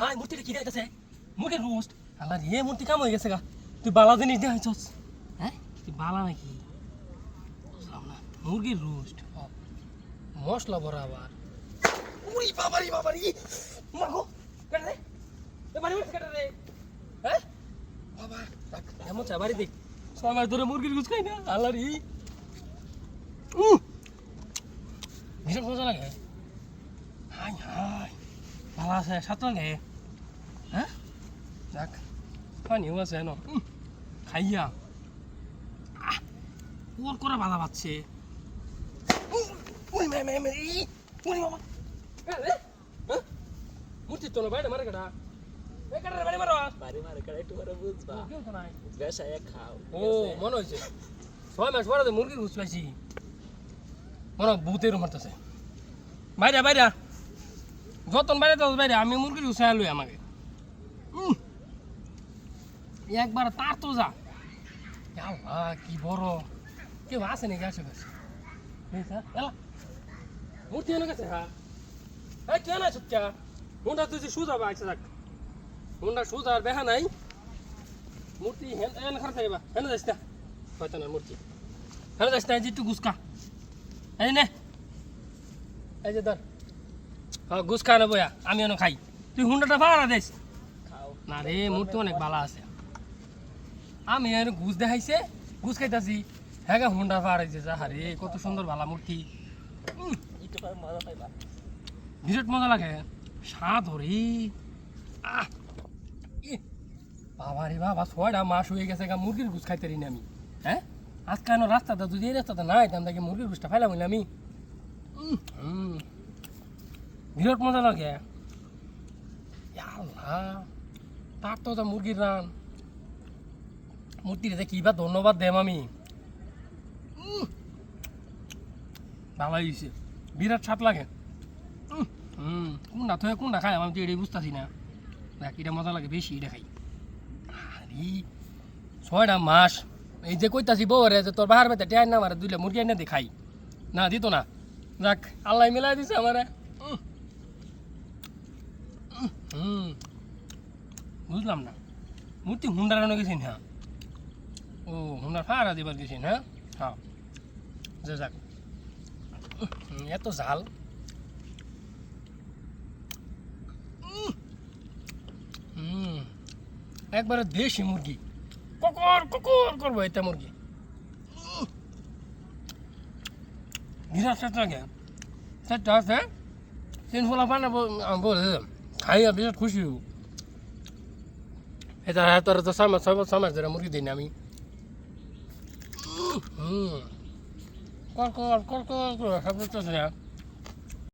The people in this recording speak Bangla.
হাই মূর্তিটা কি দেখতেছে মুখে রোস্ট। আল্লাহ রে, মূর্তি কাম হয়ে গেছে গা। তুই বালা জিনিস দেখাইছস। হ্যাঁ? তুই বালা নাকি? মুরগির রোস্ট। মশলা ভরা আবার উরি বাবারি। বাবারি মাগো কেটে দে। কেটে দে। হ্যাঁ? বাবা এমন চা, বাড়ি দেখ মাস ধরে মুরগির গুছ খাই না। আল্লাহ রে। ভীষণ মজা লাগে। Hi hi. ভালো আছে সাত হ্যাঁ? যাক। পানিও আছে ন উম, খাইয়া। আহ, ওর করে বাধা পাচ্ছে। হ্যাঁ মূর্তি তো না বাইরে মারে কাটা মনে মুরগির ঘুষ পাইছি। মনে হয় ভূতের মারতেছে। বাইরে বাইরে। যতন বাইরে তত বাইরে। আমি মুরগির ঘুষ লই আমাকে। একবার তার তো যা। আল্লাহ, কি বড়। কেউ আসে নাকি আশেপাশে? এলা। মূর্তি এনে গেছে হ্যাঁ? এই কেন আছো কে মুন্ডা তুই সুজা আইসা যাক। মুন্ডা সুজা আর বেহা নাই। মূর্তি হেন হেন খারাপ থাকবা হেন না। মূর্তি। হেন যাইস না একটু গুসকা। এই নে। এই যে ধর। হ্যাঁ গুসকা না আমি এনে খাই। তুই হুন্ডাটা ভাড়া দিস। না রে মূর্তি অনেক ভালো আছে। আমি এনে ঘুষ দেখাইছে, ঘুষ খাইতাছি। হ্যাঁ হুন্ডা ভাড়াইছে যা হারে কত সুন্দর ভালো মূর্তি। বিরাট মজা লাগে। স্বাদ হরে। বাবা রে বাবা, ছয়টা মাস হয়ে গেছে গা, মুরগির ঘুষ খাইতে পারি আমি। হ্যাঁ? আজকে কেন রাস্তাটা, যদি এই রাস্তাটা না হইতাম তাকে মুরগির ঘুষটা ফাইলাম আমি। বিরাট মজা লাগে। আল্লাহ। তার তো যা মুরগির রান। মূর্তিটা কি বা ধন্যবাদ দেম আমি। ভালো হয়েছে। বিরাট স্বাদ লাগে। কোনটা থেকে কোনটা খাই আমি তো এটাই বুঝতেছি না। দেখ, এটা মজা লাগে, বেশি এটা খাই। আরে, ছয়টা মাস। এই যে কইতাছি বউরে যে তোর বাহার বেতে টেয়ার না আমার দুইটা মুরগি এনে দেখাই না, দিত না। যাক, আল্লাহ মিলাই দিছে আমারে। হুম। বুঝলাম না। মূর্তি হুন্ডার আনো গেছেন হ্যাঁ? ও, হুন্ডার ফাড়া দিবার গেছেন হ্যাঁ? হ্যাঁ। যা যাক। এত ঝাল। একবারে দেশি মুরগি। ককর ককর করব এটা মুরগি। বিরাট স্বাদ লাগে। স্বাদটা আছে। তিন ফোলা পানা বলে খাইয়া বিরাট খুশি হব। এটা তোর তো সামাজ সব সমাজ ধরে মুরগি দিন আমি হুম কর কর কর কর বুঝতেছে না